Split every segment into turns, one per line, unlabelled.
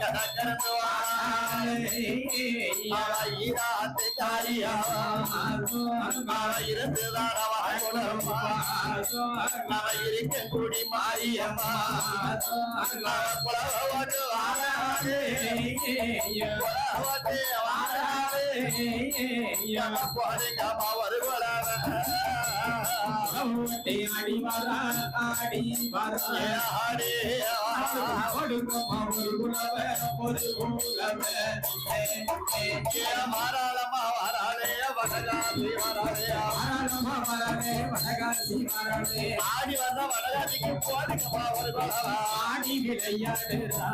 கடற்கரந்து ஈராத்து இருக்க குடி மாரியம்மா குலவோட்டு வாராது குலவோட்டு வாராது போதுங்கம்மா ஒரு குலவ
ஆடி வரா ஒரு குலவ ஒரு குலவ
ஆடி வந்த வடகாசிக்கு போதுங்கம்மா ஒரு
ஆடி விளையாடுறா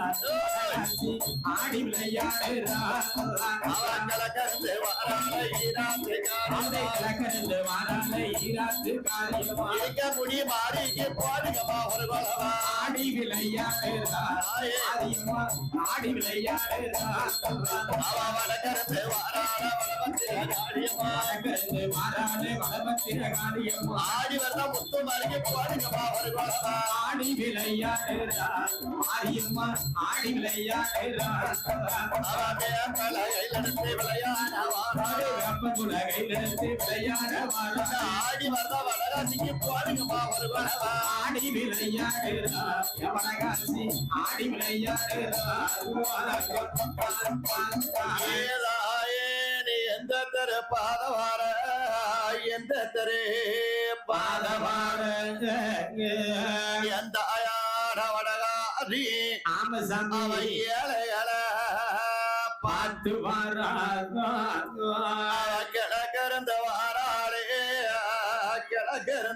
ஆடி விளையாடுறா
அவன் ஈராத்து
ஈராத்து காரியமா
இருக்க முடி மாறிக்கு ஒரு
ஆடி விளையாடுறா ஆடி விளையாடுறா
ஆடி வந்த முத்து மருகி போதுங்கம்மா ஒரு
ஆடி விளையாடுறா ஆரியம்மா ஆடி விளையாடுறா.
ஆடி வடகாசிக்கு
ஆடி விளையாடுறா வடகாசி ஆடி விளையாடுறா.
பாதவார எந்த தெரு? பாதவார. எந்த அயாட வடகாரி? அவன் ஏழை ஏழை
பார்த்து வாரா
கிழக்கிருந்து வாராளே கிழக்கிருந்து